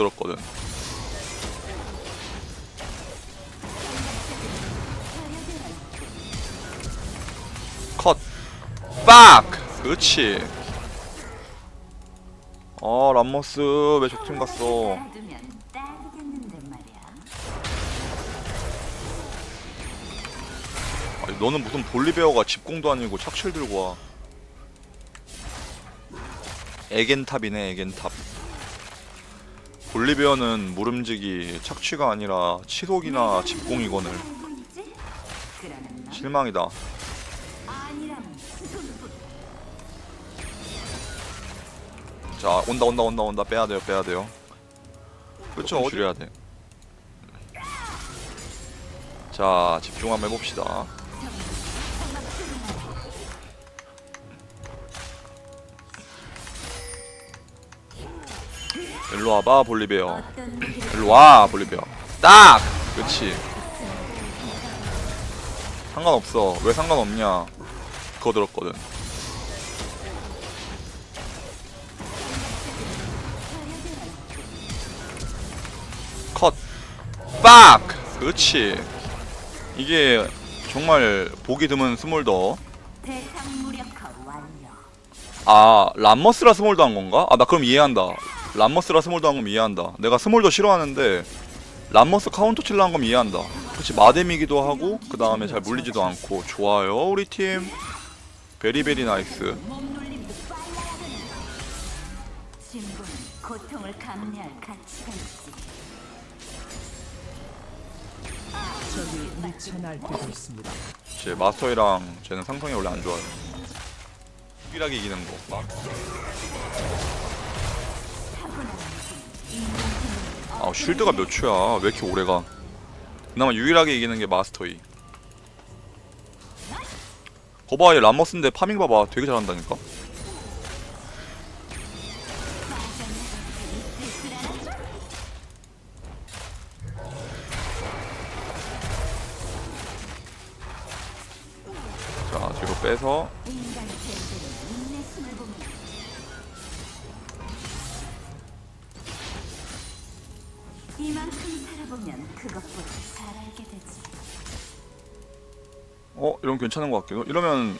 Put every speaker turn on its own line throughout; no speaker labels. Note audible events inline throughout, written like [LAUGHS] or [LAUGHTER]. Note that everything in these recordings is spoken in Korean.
들었거든. 컷. 빡! 그렇지. 어, 람머스 왜 적팀 갔어? 아니, 너는 무슨 볼리베어가 집공도 아니고 착실 들고 와. 에겐탑이네, 에겐탑. 볼리베어는 물음직이 착취가 아니라 치속이나?
그러는 너
실망이다. 자, 온다, 온다, 온다, 온다. 빼야 돼요, 빼야 돼요. 그렇죠, 어디? 줄여야 돼. 자, 집중 한번 해봅시다. 일로 와봐, 볼리베어. 일로 와, 볼리베어. 딱! 그렇지. 상관없어. 왜 상관없냐? 그거 들었거든. 컷. 빡! 그렇지. 이게 정말 보기 드문 스몰더. 아, 람머스라 스몰더 한 건가? 아, 나 그럼 이해한다. 람머스라 스몰더 한 거면 이해한다. 내가 스몰더 싫어하는데 람머스 카운터 칠라 한 거면 이해한다. 그렇지, 마뎀이기도 하고 그 다음에 잘 물리지도 않고 좋아요, 우리 팀. 베리베리 나이스. 제 마스터이랑 쟤는 상성이 원래 안 좋아요. 유일하게 이기는 거. 막. 아, 쉴드가 몇 초야? 왜 이렇게 오래가? 그나마 유일하게 이기는 게 마스터이. 거봐, 얘 람머스인데 파밍 봐봐. 되게 잘한다니까? 자, 뒤로 빼서
이만큼 살아보면 그것보다 잘 알게 되지.
어, 이러면 괜찮은 것 같기도. 이러면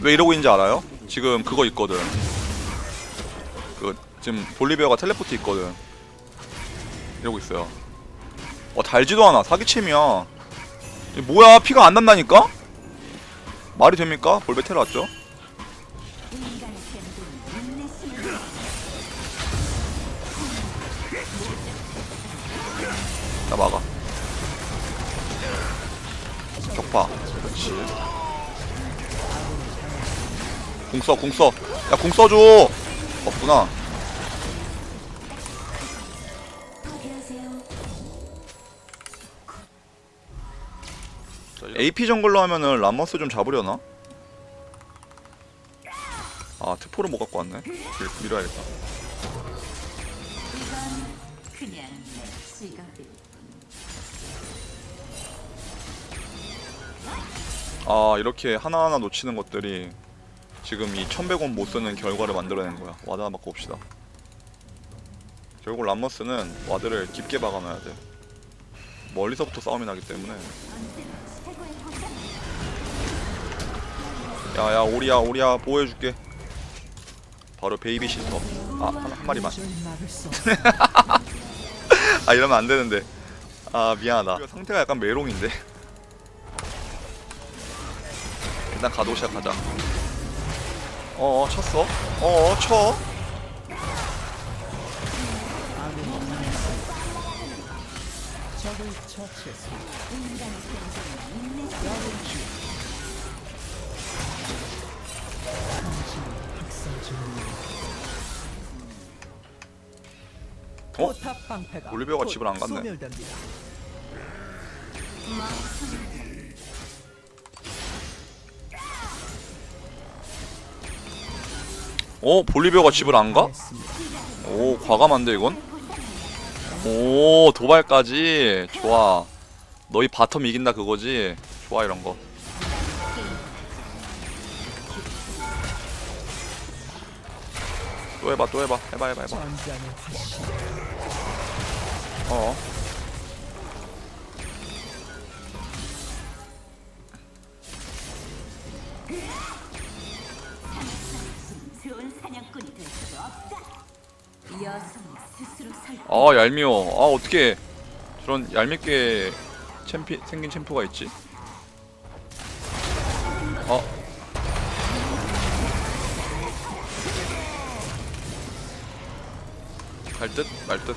왜 이러고 있는지 알아요? 지금 그거 있거든. 그 지금 볼리비아가 텔레포트 있거든. 이러고 있어요. 어 달지도 않아. 사기침이야. 이 뭐야? 피가 안 난다니까? 말이 됩니까? 볼베 테러 왔죠? 나 막아. 격파. 그렇지. 궁 써, 궁 써. 야, 궁 써줘! 없구나. AP 정글로 하면은 람머스 좀 잡으려나? 아, 트포를 못 갖고 왔네. 밀, 밀어야겠다. 아, 이렇게 하나하나 놓치는 것들이 지금 이 1100원 못 쓰는 결과를 만들어낸 거야. 와드 하나 바꿔 봅시다. 결국 람머스는 와드를 깊게 박아놔야 돼. 멀리서부터 싸움이 나기 때문에. 야야 오리야 오리야 보호해줄게 바로 베이비 시스터 아 한, 한 마리만. [LAUGHS] 아 이러면 안 되는데 아 미안하다 상태가 약간 메롱인데 일단 가도 시작하자 어어 쳤어 어어 쳐. 어?
포탑 방패가
올리비아가
곧
집을 안 갔네. 어? 볼리비아가 집을 안 가? 오 과감한데 이건? 오 도발까지. 좋아. 너희 바텀 이긴다 그거지? 좋아 이런 거. 또 해봐 또 해봐. 해봐 해봐 해봐.
전장의 화신
어 아 얄미워. 아 어떻게 저런 얄밉게 챔피 생긴 챔프가 있지? 어. 갈듯? 말듯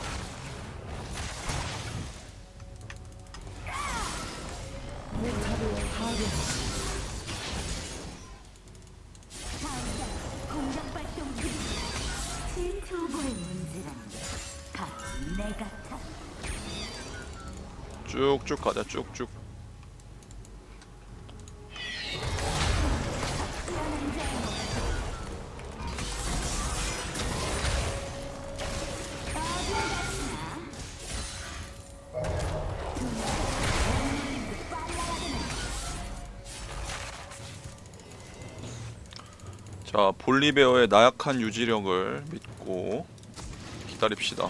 쭉쭉 가자 쭉쭉 자 볼리베어의 나약한 유지력을 믿고 기다립시다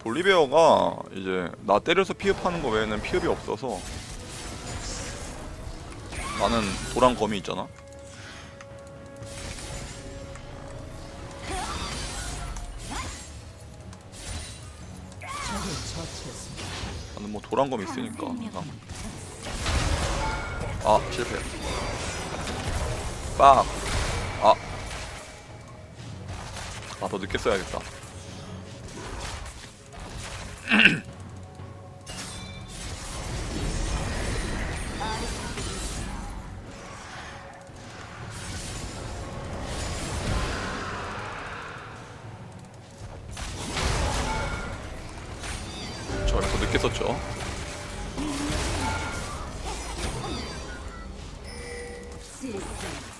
볼리베어가 이제 나 때려서 피흡하는 거 외에는 피흡이 없어서 나는 도랑 검이 있잖아. 나는 뭐 도랑 검이 있으니까. 항상. 아 실패. 빡. 아. 아 더 늦게 써야겠다. [CLEARS THROAT] 저를 더 늦게 썼죠.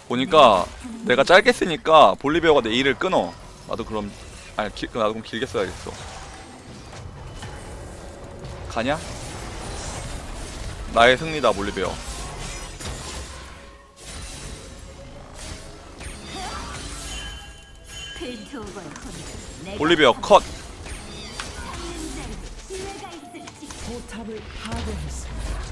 보니까 내가 짧게 쓰니까 볼리베어가 내 일을 끊어. 나도 그럼 아니 기, 나도 그럼 길게 써야겠어. 가냐? 나의 승리다 볼리베어. 볼리베어 컷.
포탑을 파괴했습니다.